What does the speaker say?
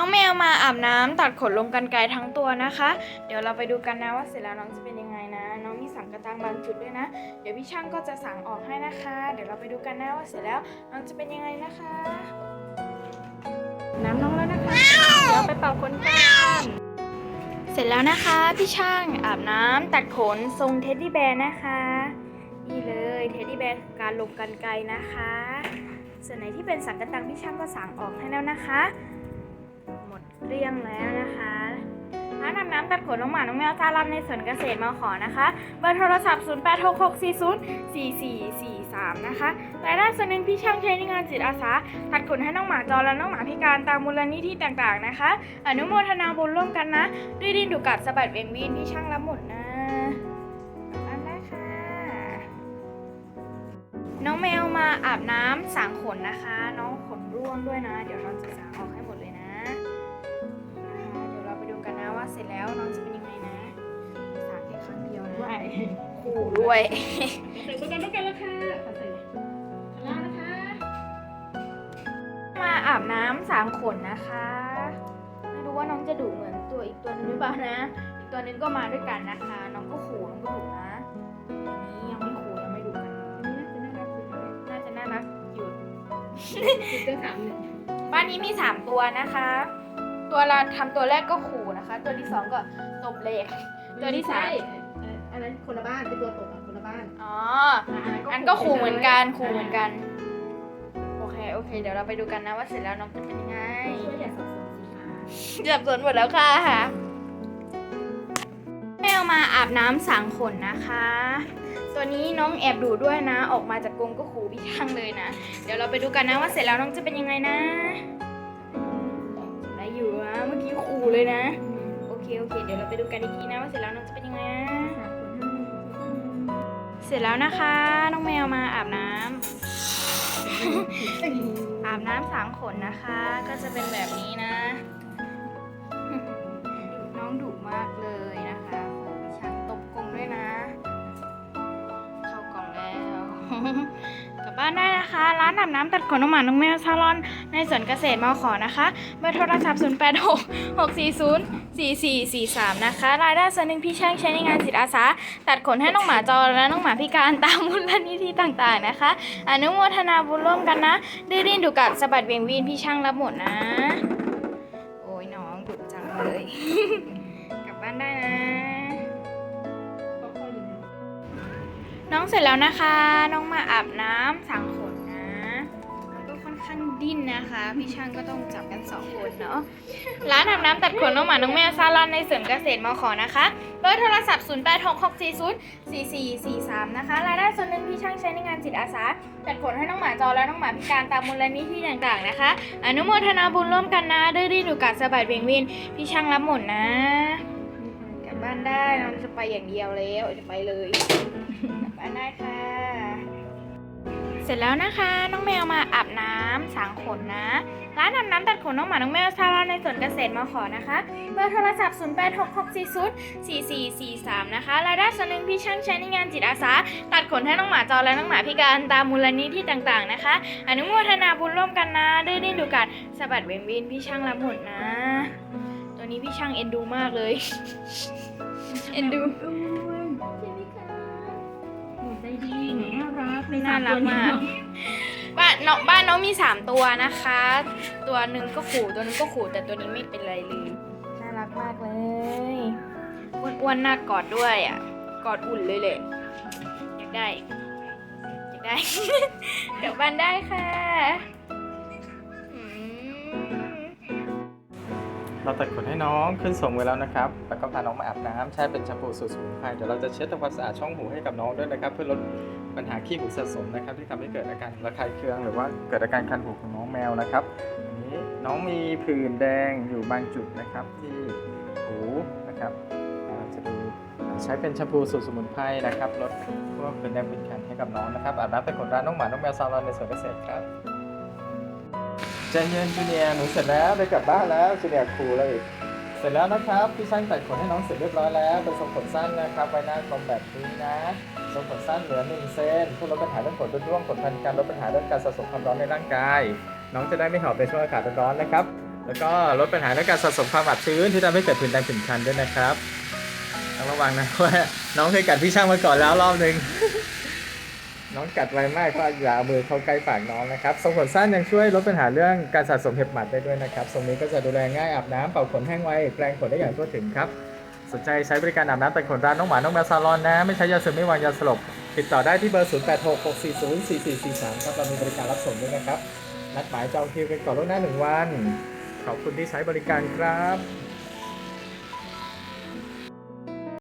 น้องแมวมาอาบน้ำตัดขนลงกันไกลทั้งตัวนะคะ เดี๋ยวเราไปดูกันนะว่าเสร็จแล้วน้องจะเป็นยังไงนะ น้องมีสังกระตังบางจุดด้วยนะ เดี๋ยวพี่ช่างก็จะสั่งออกให้นะคะ เดี๋ยวเราไปดูกันนะว่าเสร็จแล้วน้องจะเป็นยังไงนะคะ น้ำน้องแล้วนะคะเดี๋ยวไปเป่าขนกันเสร็จแล้วนะคะ พี่ช่างอาบน้ำตัดขนทรงเท็ดดี้แบร์นะคะนี่เลยเท็ดดี้แบร์การลงกันไกลนะคะ ส่วนไหนที่เป็นสังกะตังพี่ช่างก็สั่งออกให้แล้วนะคะ เรียงแล้วนะคะร้านอาบน้ำตัดขนน้องหมา น้องแมวซาลันในสวนเกษตรมาขอนะคะ เบอร์โทรศัพท์ 0866404443 นะคะรายได้ส่วนหนึ่งพี่ช่างใช้ในงานจิตอาสา ตัดขนให้น้องหมาจรและน้องหมาพิการตามมูลนิธิต่างๆนะคะ อนุโมทนาบุญร่วมกันนะ ด้วยดินดุกัดสะบัดเวงวินพี่ช่างรับหมดนะกลับบ้านได้ค่ะน้องแมวมาอาบน้ำสางขนนะคะ น้องขนร่วงด้วยนะ เดี๋ยวเราจะ งเดียวนะด้วยขู่ด้วยใส่ด้วยกันด้วยกันแล้วค่ะขอใส่ข้างล่างนะคะ มาอาบน้ำสางขนนะคะ ไม่รู้ว่าน้องจะดุเหมือนตัวอีกตัวนึงหรือเปล่านะ อีกตัวนึงก็มาด้วยกันนะคะ น้องก็ขู่น้องก็ดุนะตัวนี้ยังไม่ขู่ยังไม่ดุกันอันนี้น่าจะน่ารักสุดเลยน่าจะน่ารักอยู่จุดเตอร์สามหนึ่งบ้านนี้มีสามตัวนะคะ ตัวละทำตัวแรกก็ขู่นะคะ ตัวที่สองก็ตบเลกตัวที่สามเอ่ออันนั้นคนละบ้านเป็นตัวตกอะคนละบ้านอ๋ออะอันก็ขู่เหมือนกันขู่เหมือนกัน โอเค โอเค เดี๋ยวเราไปดูกันนะว่าเสร็จแล้วน้องจะเป็นยังไงช่วยอย่าสับสนสิคะจับสนหมดแล้วค่ะแมวมาอาบน้ำสางขนนะคะ ตัวนี้น้องแอบดูด้วยนะ ออกมาจากกรงก็ขู่พี่ช่างเลยนะ เดี๋ยวเราไปดูกันนะว่าเสร็จแล้วน้องจะเป็นยังไงนะได้อยู่นะเมื่อกี้ขู่เลยนะ โอเค โอเค เดี๋ยวเราไปดูกันอีกทีนะว่าเสร็จแล้วน้องจะเป็นยังไงนะ เสร็จแล้วนะคะ น้องแมวมาอาบน้ำ อาบน้ำสางขนนะคะ ก็จะเป็นแบบนี้นะ น้องดุมากเลยนะคะโอ้พี่ช้างตบกรงด้วยนะ เข้ากล่องแล้ว ร้านได้นะคะ ร้านอาบน้ำตัดขนน้องหมาน้องแมวซาลอน ในสวนเกษตรมาขอนะคะเบอร์โทรศัพท์ 0 8 6 6 4 0 4 4 4 3 นะคะ รายได้ส่วนหนึ่งพี่ช่างใช้ในงานจิตอาสา ตัดขนให้น้องหมาจรและน้องหมาพิการตามมูลนิธิต่างๆนะคะ อนุโมทนาบุญร่วมกันนะ ดื้อดิ้นดุกัดสะบัดเวียงวีนพี่ช่างรับหมดนะ โอ้ยน้องดุจังเลย กลับบ้านได้นะ เสร็จแล้วนะคะ น้องมาอาบน้ำสางขนนะมันก็ค่อนข้างดิ้นนะคะ พี่ช่างก็ต้องจับกันสองคนเนาะร้านอาบน้ำตัดขนน้องหมาน้องแมวซาลอนในสวนเกษตรมขอนะคะเบอร์โทรศัพท์ 0 8 6 6 4 0 4 4 4 3 นะคะรายได้ส่วนหนึ่งพี่ช่างใช้ในงานจิตอาสาตัดขนให้น้องหมาจรและน้องหมาพิการตามมูลนิธิต่างๆนะคะ อนุโมทนาบุญร่วมกันนะดื้อดิ้นดุกัดสบัดเวียงวินพี่ช่างรับหมดนะ บ้านได้น้องจะไปอย่างเดียวแล้วจะไปเลยกลับบ้านได้ค่ะ เสร็จแล้วนะคะ น้องแมวมาอาบน้ำสางขนนะ ร้านอาบน้ำตัดขนน้องหมา น้องแมวซาลอนในสวนเกษตรมาขอนะคะ เบอร์โทรศัพท์ 0 8 6 6 4 0 4 4 4 3 นะคะ รายได้ส่วนหนึ่งพี่ช่างใช้ในงานจิตอาสา ตัดขนให้น้องหมาจรและน้องหมาพิการตามมูลนิธิต่างๆนะคะ อนุโมทนาบุญร่วมกันนะดื้อดิ้นดุกัดสะบัดเวงวินพี่ช่างรับหมดนะ ตัวนี้พี่ช่างเอ็นดูมากเลย เอ็นดูอ้วนใช่ไหมคะหนูใจดีหนูน่ารักในน่าสรักตัวนี้มาก บ้านน้องบ้านน้องมีสามตัวนะคะ ตัวหนึ่งก็ขู่ตัวหนึงก็ขู่แต่ตัวนี้ไม่เป็นไรเลย น่ารักมากเลยอ้วนๆน่ากอดด้วยอะ กอดอุ่นเลยแหละอยากได้ อยากได้ เดี๋ยวบ้านได้ค่ะ เราตัดขนให้น้องขึ้นส่งไว้แล้วนะครับ แล้วก็พาน้องมาอาบน้ำใช้เป็นแชมพูสูตรสมุนไพรเดี๋ยวเราจะเช็ดทำความสะอาดช่องหูให้กับน้องด้วยนะครับ เพื่อลดปัญหาขี้หูสะสมนะครับ ที่ทำให้เกิดอาการระคายเคือง หรือว่าเกิดอาการคันหูของน้องแมวนะครับนี้น้องมีผื่นแดงอยู่บางจุดนะครับที่หูนะครับเราจะดูใช้เป็นแชมพูสูตรสมุนไพรนะครับลดพวกผื่นแดงผื่นคันให้กับน้องนะครับอาบน้ำตัดขนร้านน้องหมาน้องแมวซาลอนในสวนเกษตรครับ ใจเย็นจูเนียร์หนูเสร็จแล้วได้กลับบ้านแล้วจูเนียร์ครูเลยอีกเสร็จแล้วนะครับพี่ช่างตัดขนให้น้องเสร็จเรียบร้อยแล้วเป็นทรงขนสั้นนะครับไว้หน้ากลมแบบนี้นะทรงขนสั้นเหลือหนึ่งเซนเพื่อลดปัญหาเรื่องขนร่วงขนพันการลดปัญหาเรื่องการสะสมความร้อนในร่างกาย น้องจะได้ไม่หอบในช่วงอากาศร้อนๆนะครับ แล้วก็ลดปัญหาเรื่องการสะสมความอับชื้นที่ทำให้เกิดผื่นแดงผื่นคันด้วยนะครับต้องระวังนะว่าน้องเคยกัดพี่ช่างมาก่อนแล้วรอบหนึ่ง น้องกัดไวมากก็อย่าเอามือเข้าใกล้ปากน้องนะครับทรงขนสั้นยังช่วยลดปัญหาเรื่องการสะสมเห็บหมัดได้ด้วยนะครับทรงนี้ก็จะดูแลง่ายอาบน้ำเป่าขนแห้งไวแปรงขนได้อย่างทั่วถึงครับ สนใจใช้บริการอาบน้ำแต่งขนร้านน้องหมา น้องแมวซาลอนนะ ไม่ใช้ยาซึมไม่วางยาสลบ ติดต่อได้ที่เบอร์ 0866404443 ครับ เรามีบริการรับส่งด้วยนะครับ นัดหมายจองคิวกันก่อนล่วงหน้าหนึ่งวัน ขอบคุณที่ใช้บริการครับ